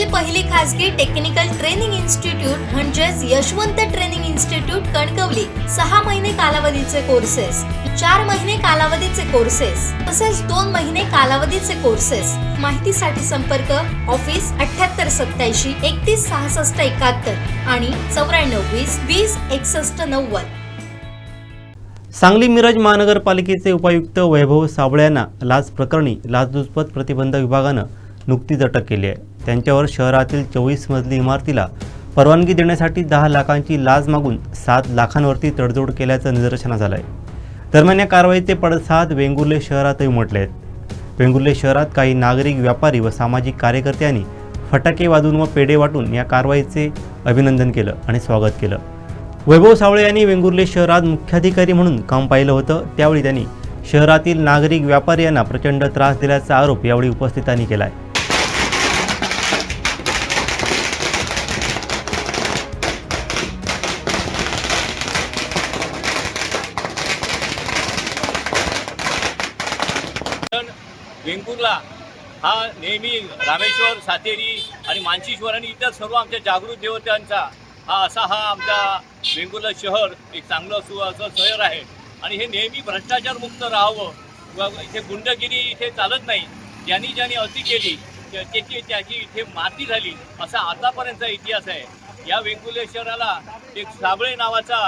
देशातील पहिली खासगी टेक्निकल ट्रेनिंग इन्स्टिट्यूट म्हणजेच यशवंत ट्रेनिंग इन्स्टिट्यूट कणकवली. सहा महिने कालावधीचे कोर्सेस चार महिने कालावधीचे कोर्सेस तसेच दोन महिने कालावधीचे कोर्सेस माहितीसाठी संपर्क ऑफिस अठ्याहत्तर सत्याऐंशी एकतीस सहासष्ट एकाहत्तर आणि चौऱ्याण्णव वीस वीस एकसष्ट नव्वद. सांगली मिरज महानगरपालिकेचे उपायुक्त वैभव साबळे यांना लाच प्रकरणी लाचलुचपत प्रतिबंध विभागानं नुकतीच अटक केली आहे. त्यांच्यावर शहरातील चोवीस मजली इमारतीला परवानगी देण्यासाठी दहा लाखांची लाच मागून सात लाखांवरती तडजोड केल्याचं निदर्शनास आलं आहे दरम्यान या कारवाईचे पडसाद वेंगुर्ले शहरातही उमटले आहेत. वेंगुर्ले शहरात काही नागरिक व्यापारी व सामाजिक कार्यकर्त्यांनी फटाके वाजून व पेढे वाटून या कारवाईचे अभिनंदन केलं आणि स्वागत केलं. वैभव सावळे यांनी वेंगुर्ले शहरात मुख्याधिकारी म्हणून काम पाहिलं होतं. त्यावेळी त्यांनी शहरातील नागरिक व्यापारी यांना प्रचंड त्रास दिल्याचा आरोप यावेळी उपस्थितांनी केला आहे वेंगुर्ला. हा नेहमी रामेश्वर सातेरी आणि मानसीश्वर आणि इतर सर्व आमच्या जागृत देवतांचा हा असा हा आमचा वेंगुर्ला शहर एक चांगलं सु असं शहर आहे. आणि हे नेहमी भ्रष्टाचारमुक्त राहावं. इथे गुंडगिरी इथे चालत नाही. ज्यांनी ज्यांनी अति केली त्याची त्याची इथे माती झाली असा आतापर्यंतचा इतिहास आहे. या वेंगुर्ले शहराला एक साबळे नावाचा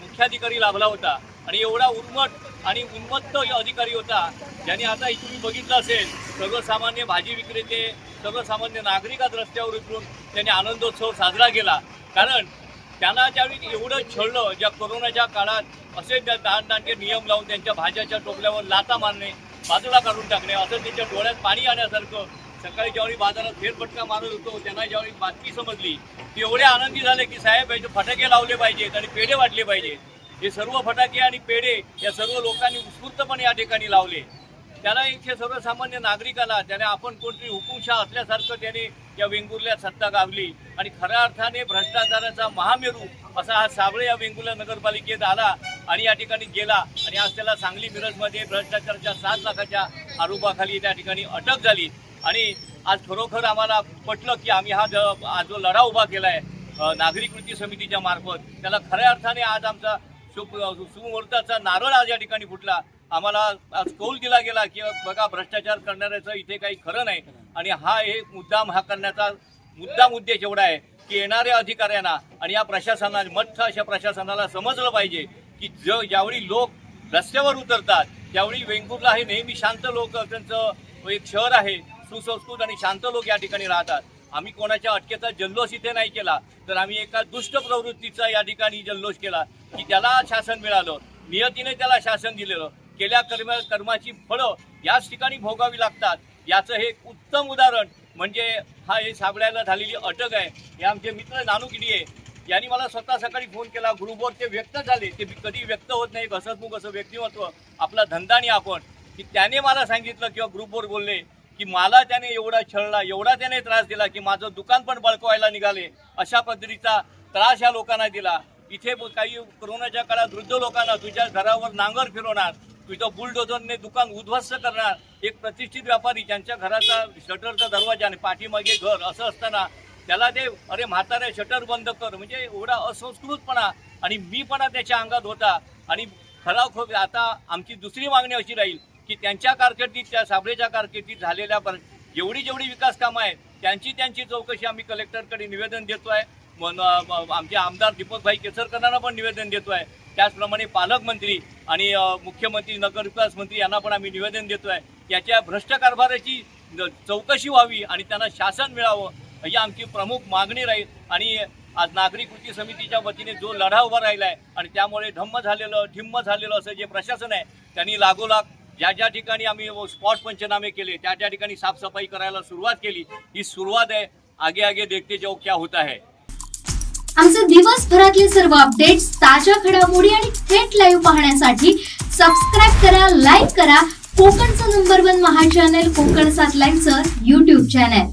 मुख्याधिकारी लाभला होता. आणि एवढा उर्मट आणि उन्मत्त अधिकारी होता. ज्याने आता तुम्ही बघितलं असेल सर्वसामान्य भाजी विक्रेते सर्वसामान्य नागरिक आज रस्त्यावर उतरून त्यांनी आनंदोत्सव साजरा केला. कारण त्यांना ज्यावेळी एवढं छळलं ज्या कोरोनाच्या काळात असे त्या दांडदांडके नियम लावून त्यांच्या भाज्याच्या टोपल्यावर लाता मारणे बाजूला काढून टाकणे असं त्यांच्या डोळ्यात पाणी आण्यासारखं सकाळी ज्यावेळी बाजारात फेरफटका मारत होतो त्यांना ज्यावेळी बातमी समजली ते एवढे आनंदी झाले की साहेब याचे फटाके लावले पाहिजेत आणि पेढे वाटले पाहिजेत. हे सर्व फटाके आणि पेढे या सर्व लोकांनी उत्स्फूर्तपणे या ठिकाणी लावले. त्याला इथे सर्वसामान्य नागरिकाला त्याने आपण कोणतरी हुकुमशाह असल्यासारखं त्याने या वेंगुर्ल्यात सत्ता गावली. आणि खऱ्या अर्थाने भ्रष्टाचाराचा महामेरू असा हा साबळे या वेंगुर्ला नगरपालिकेत आला आणि या ठिकाणी गेला. आणि आज त्याला सांगली मिरजमध्ये भ्रष्टाचाराच्या सात लाखाच्या आरोपाखाली त्या ठिकाणी अटक झाली. आणि आज खरोखर आम्हाला पटलं की आम्ही हा ज- आज जो लढा उभा केला आहे नागरिक कृती समितीच्या मार्फत त्याला खऱ्या अर्थाने आज आमचा शुभ सुमुहूर्ताचा नारळ आज या ठिकाणी फुटला. आम्हाला आज कौल दिला गेला की बघा भ्रष्टाचार करणाऱ्याचं इथे काही खरं नाही. आणि हा एक मुद्दाम हा करण्याचा मुद्दाम उद्देश एवढा आहे की येणाऱ्या अधिकाऱ्यांना आणि या प्रशासनाला मठ अशा प्रशासनाला समजलं पाहिजे की ज ज्यावेळी लोक रस्त्यावर उतरतात त्यावेळी वेंगुर्ला हे नेहमी शांत लोक त्यांचं एक शहर आहे सुसंस्कृत आणि शांत लोक या ठिकाणी राहतात. आम्ही कोणाच्या अटकेचा जल्लोष इथे नाही केला तर आम्ही एका दुष्ट प्रवृत्तीचा या ठिकाणी जल्लोष केला की त्याला शासन मिळालं. नियतीने त्याला शासन दिलेलं. केल्या कर्म कर्माची फळं याच ठिकाणी भोगावी लागतात. याचं हे एक उत्तम उदाहरण म्हणजे हा हे साबळ्याला झालेली अटक आहे. हे आमचे मित्र नानू आहे यांनी मला स्वतः सकाळी फोन केला. ग्रुपवर ते व्यक्त झाले. ते कधी व्यक्त होत नाही. हसतमुख असं व्यक्तिमत्व. आपला धंदा आणि आपण. की त्याने मला सांगितलं किंवा ग्रुपवर बोलले. की मला त्याने एवढा छळला एवढा त्याने त्रास दिला की माझं दुकान पण बळकवायला निघाले. अशा पद्धतीचा त्रास या लोकांना दिला. इथे काही कोरोनाच्या काळात वृद्ध लोकांना तुझ्या घरावर नांगर फिरवणार तुझं बुलडोझरने दुकान उद्ध्वस्त करणार एक प्रतिष्ठित व्यापारी ज्यांच्या घराचा शटरचा दरवाजा आणि पाठीमागे घर असं असताना त्याला ते अरे म्हातारे शटर बंद कर. म्हणजे एवढा असंस्कृतपणा आणि मीपणा त्याच्या अंगात होता. आणि खराखोर आता आमची दुसरी मागणी अशी राहील की त्यांच्या कारकिर्दीत त्या साबळेच्या कारकिर्दीत झालेल्या पर- जेवढी जेवढी विकास कामं आहेत त्यांची त्यांची चौकशी आम्ही कलेक्टरकडे निवेदन देतो आहे म- आमचे आमदार दीपकभाई केसरकरांना पण निवेदन देतो आहे त्याचप्रमाणे पालकमंत्री आणि मुख्यमंत्री नगरविकास मंत्री यांना पण आम्ही निवेदन देतो आहे याच्या भ्रष्ट कारभाराची चौकशी व्हावी आणि त्यांना शासन मिळावं ही आमची प्रमुख मागणी राहील. आणि आज नागरिक कृती समितीच्या वतीने जो लढा उभा राहिला आहे आणि त्यामुळे धम्म झालेलं ढिम्म झालेलं असं जे प्रशासन आहे त्यांनी लागोलाग ज्या ज्या ठिकाणी आम्ही स्पॉट पंचनामे केले त्या त्या ठिकाणी साफसफाई करायला सुरुवात केली ही सुरुवात आहे. आगे आगे देखते जाऊ क्या होत आहे आमचे दिवसभरातले सर्व अपडेट्स ताज्या घडामोडी आणि थेट लाईव्ह पाहण्यासाठी सबस्क्राईब करा लाईक करा. कोकणचं नंबर वन महा चॅनल कोकण सात लाईव्हचं युट्यूब चॅनल